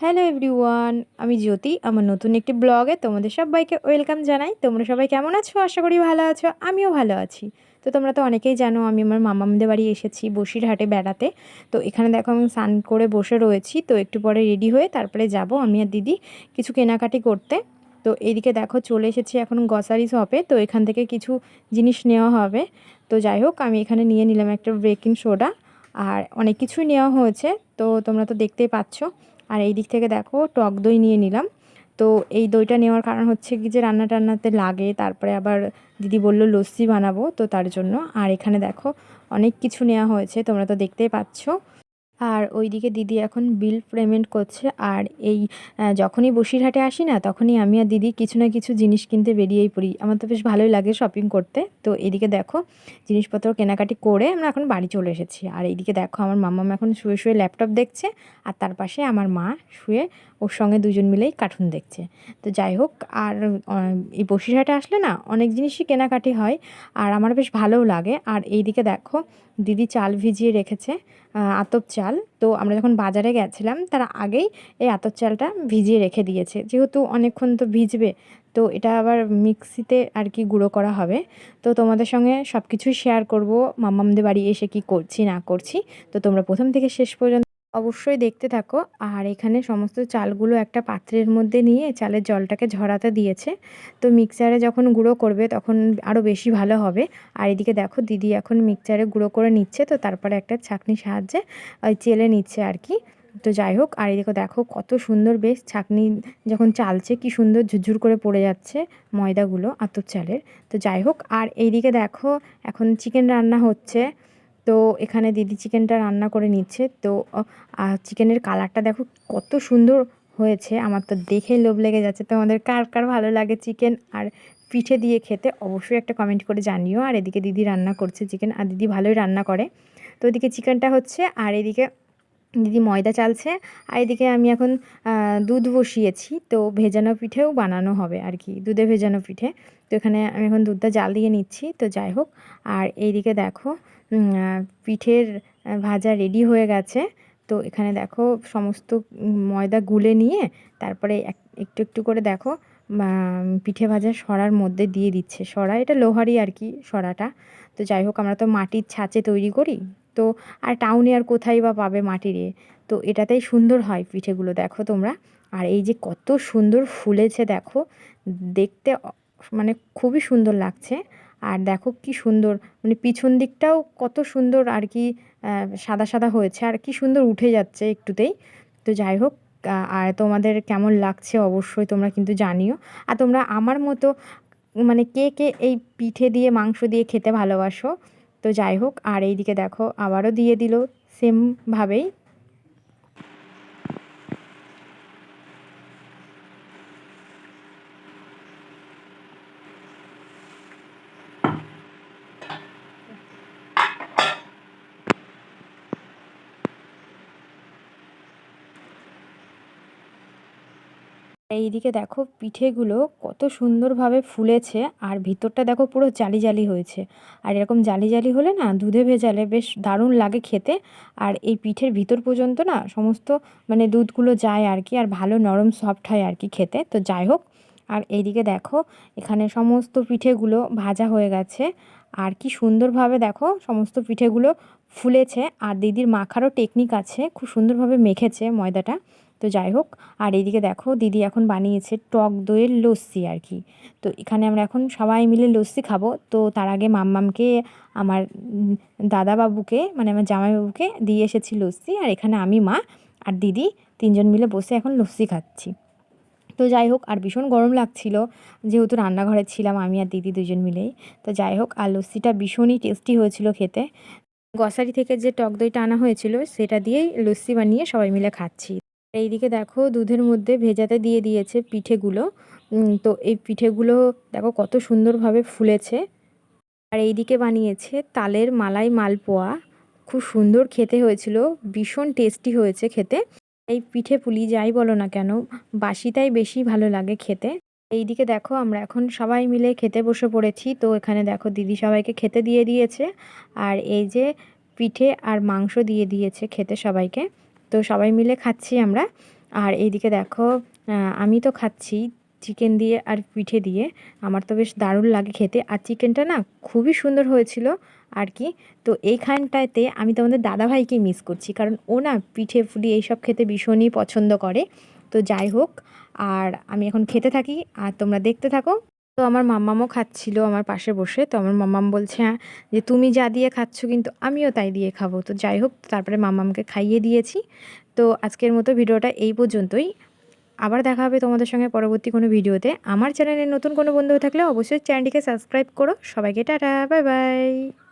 Hello everyone, আমি জ্যোতি, আমার নতুন একটি ব্লগে তোমাদের সবাইকে ওয়েলকাম জানাই। তোমরা সবাই কেমন আছো? আশা করি ভালো আছো, আমিও ভালো আছি। তো তোমরা তো অনেকেই জানো, আমি আমার মামামদের বাড়ি এসেছি বসিরহাটে বেড়াতে। তো এখানে দেখো আমি স্নান করে বসে রয়েছি, তো একটু পরে রেডি হয়ে তারপরে যাব আমি আর দিদি কিছু কেনাকাটি করতে। তো এইদিকে দেখো চলে এসেছি এখন গসারি শপে তো এখান থেকে কিছু জিনিস নেওয়া হবে। তো যাই হোক, আমি এখানে নিয়ে নিলাম একটা ব্রেকিং সোডা আর অনেক কিছুই নেওয়া হয়েছে। তো তোমরা তো দেখতেই পাচ্ছ আর এই দিক থেকে দেখো টক দই নিয়ে নিলাম। তো এই দইটা নেওয়ার কারণ হচ্ছে কি যে রান্না টান্নাতে লাগে, তারপরে আবার দিদি বলল লস্যি বানাবো, তো তার জন্য। আর এখানে দেখো অনেক কিছু নেওয়া হয়েছে, তোমরা তো দেখতেই পাচ্ছ। আর ওইদিকে দিদি এখন বিল পেমেন্ট করছে। আর এই যখনই বসিরহাটে আসি না, তখনই আমি আর দিদি কিছু না কিছু জিনিস কিনতে বেরিয়েই পড়ি। আমার তো বেশ ভালোই লাগে শপিং করতে। তো এদিকে দেখো, জিনিসপত্র কেনাকাটি করে আমরা এখন বাড়ি চলে এসেছি। আর এইদিকে দেখো, আমার মাম্মাম এখন শুয়ে শুয়ে ল্যাপটপ দেখছে, আর তার পাশে আমার মা শুয়ে ওর সঙ্গে দুজন মিলেই কার্টুন দেখছে। তো যাই হোক, আর এই বসিরহাটে আসলে না, অনেক জিনিসই কেনাকাটি হয়, আর আমার বেশ ভালোও লাগে। আর এইদিকে দেখো, দিদি চাল ভিজিয়ে রেখেছে আতপ চাল। তো আমরা যখন বাজারে গেছিলাম, তার আগেই এই আতর চালটা ভিজিয়ে রেখে দিয়েছে। যেহেতু অনেকক্ষণ তো ভিজবে, তো এটা আবার মিক্সিতে আর কি গুঁড়ো করা হবে। তো তোমাদের সঙ্গে সব কিছুই শেয়ার করব। মামামদের বাড়ি এসে কি করছি, না করছি। তো তোমরা প্রথম থেকে শেষ পর্যন্ত অবশ্যই দেখতে থাকো। আর এখানে সমস্ত চালগুলো একটা পাত্রের মধ্যে নিয়ে চালের জলটাকে ঝরাতে দিয়েছে। তো মিক্সারে যখন গুঁড়ো করবে তখন আরও বেশি ভালো হবে। আর এদিকে দেখো দিদি এখন মিক্সারে গুঁড়ো করে নিচ্ছে, তো তারপরে একটা ছাঁকনির সাহায্যে ওই চেলে নিচ্ছে আর কি। তো যাই হোক, আর এদিকে দেখো কত সুন্দর বেশ ছাঁকনি যখন চালছে কি সুন্দর ঝুরঝুর করে পড়ে যাচ্ছে ময়দাগুলো আতর চালের। তো যাই হোক, আর এইদিকে দেখো এখন চিকেন রান্না হচ্ছে। তো এখানে দিদি চিকেনটা রান্না করে নিচ্ছে। তো চিকেনের কালারটা দেখো কত সুন্দর হয়েছে। আমার তো দেখেই লোভ লেগে যাচ্ছে। তোমাদের কার কার ভালো লাগে চিকেন আর পিঠে দিয়ে খেতে অবশ্যই একটা কমেন্ট করে জানিও। আর এদিকে দিদি রান্না করছে চিকেন, আর দিদি ভালোই রান্না করে। তো এদিকে চিকেনটা হচ্ছে, আর এদিকে দিদি ময়দা চালছে, আর এদিকে আমি এখন দুধ বসিয়েছি, তো ভেজানো পিঠেও বানানো হবে আর কি, দুধে ভেজানো পিঠে। তো এখানে আমি এখন দুধটা জাল দিয়ে নিচ্ছি, তো যাই হোক। আর এইদিকে দেখো পিঠের ভাজা রেডি হয়ে গেছে। তো এখানে দেখো, সমস্ত ময়দা গুলে নিয়ে তারপরে একটু একটু করে দেখো পিঠে ভাজা সরার মধ্যে দিয়ে দিচ্ছে। সরা, এটা লোহারই আর কি সরাটা। তো যাই হোক, আমরা তো মাটির ছাঁচে তৈরি করি। তো আর টাউনে আর কোথায় বা পাবে মাটির এ? তো এটাতেই সুন্দর হয় পিঠেগুলো, দেখো তোমরা। আর এই যে কত সুন্দর ফুলেছে, দেখো। দেখতে মানে খুবই সুন্দর লাগছে। আর দেখো কি সুন্দর মানে পিছন দিকটাও কত সুন্দর আর কি সাদা সাদা হয়েছে। আর কি সুন্দর উঠে যাচ্ছে একটুতেই। তো যাই হোক আর তোমাদের কেমন লাগছে অবশ্যই তোমরা কিন্তু জানিও। আর তোমরা আমার মতো মানে কে কে এই পিঠে দিয়ে, মাংস দিয়ে খেতে ভালোবাসো তো যাই হোক আর এইদিকে দেখো আবারও দিয়ে দিল সেমভাবেই এইদিকে দেখো পিঠেগুলো কত সুন্দরভাবে ফুলেছে আর ভিতরটা দেখো পুরো জালি জালি হয়েছে। আর এরকম জালি জালি হলে না দুধে ভেজালে বেশ দারুণ লাগে খেতে। আর এই পিঠের ভিতর পর্যন্ত না সমস্ত মানে দুধগুলো যায় আর কি, আর ভালো নরম সফট হয় আর কি খেতে। তো যাই হোক, আর এইদিকে দেখো এখানে সমস্ত পিঠেগুলো ভাজা হয়ে গেছে। আর কি সুন্দরভাবে দেখো সমস্ত পিঠেগুলো ফুলেছে। আর দিদির মাখারও টেকনিক আছে, খুব সুন্দরভাবে মেখেছে ময়দাটা। তো যাই হোক, আর এইদিকে দেখো দিদি এখন বানিয়েছে টক দইয়ের লস্যি আর কি। তো এখানে আমরা এখন সবাই মিলে লস্যি খাব। তো তার আগে মাম্মামকে, আমার দাদাবাবুকে মানে আমার জামাইবাবুকে দিয়ে এসেছি লস্যি। আর এখানে আমি, মা আর দিদি তিনজন মিলে বসে এখন লস্যি খাচ্ছি। তো যাই হোক, আর ভীষণ গরম লাগছিল। যেহেতু রান্নাঘরে ছিলাম আমি আর দিদি দুজন মিলেই। তো যাই হোক, আর লস্যিটা ভীষণই টেস্টি হয়েছিল খেতে। গসারি থেকে যে টক দইটা আনা হয়েছিল, সেটা দিয়েই লস্যি বানিয়ে সবাই মিলে খাচ্ছি। এইদিকে দেখো দুধের মধ্যে ভেজাতে দিয়ে দিয়েছে পিঠেগুলো। তো এই পিঠেগুলো দেখো কত সুন্দরভাবে ফুলেছে। আর এইদিকে বানিয়েছে তালের মালাই মালপোয়া। খুব সুন্দর খেতে হয়েছিল, ভীষণ টেস্টি হয়েছে খেতে। এই পিঠে পুলি যাই বলো না কেন, বাসিটাই বেশি ভালো লাগে খেতে। এইদিকে দেখো আমরা এখন সবাই মিলে খেতে বসে পড়েছি। তো এখানে দেখো দিদি সবাইকে খেতে দিয়ে দিয়েছে। আর এই যে পিঠে আর মাংস দিয়ে দিয়েছে খেতে সবাইকে। তো সবাই মিলে খাচ্ছি আমরা। আর এইদিকে দেখো আমি তো খাচ্ছি চিকেন দিয়ে আর পিঠে দিয়ে। আমার তো বেশ দারুণ লাগে খেতে। আর চিকেনটা না খুবই সুন্দর হয়েছিল আর কি। তো এইখানটাতে আমি তোমাদের দাদাভাইকে মিস করছি। কারণ ও না পিঠে ফুলি এইসব খেতে ভীষণই পছন্দ করে। তো যাই হোক, আর আমি এখন খেতে থাকি। আর তোমরা দেখতে থাকো। তো আমার মাম্মামও খাচ্ছিল আমার পাশে বসে। তো আমার মাম্মাম বলছে হ্যাঁ যে তুমি যা দিয়ে খাচ্ছ কিন্তু আমিও তাই দিয়ে খাব। তো যাই হোক, তারপরে মাম্মামকে খাইয়ে দিয়েছি। তো আজকের মতো ভিডিওটা এই পর্যন্তই। আবার দেখা হবে তোমাদের সঙ্গে পরবর্তী কোনো ভিডিওতে। আমার চ্যানেলে নতুন কোনো বন্ধু থাকলে অবশ্যই চ্যানেলটিকে সাবস্ক্রাইব করো। সবাইকে টাটা, বাই বাই।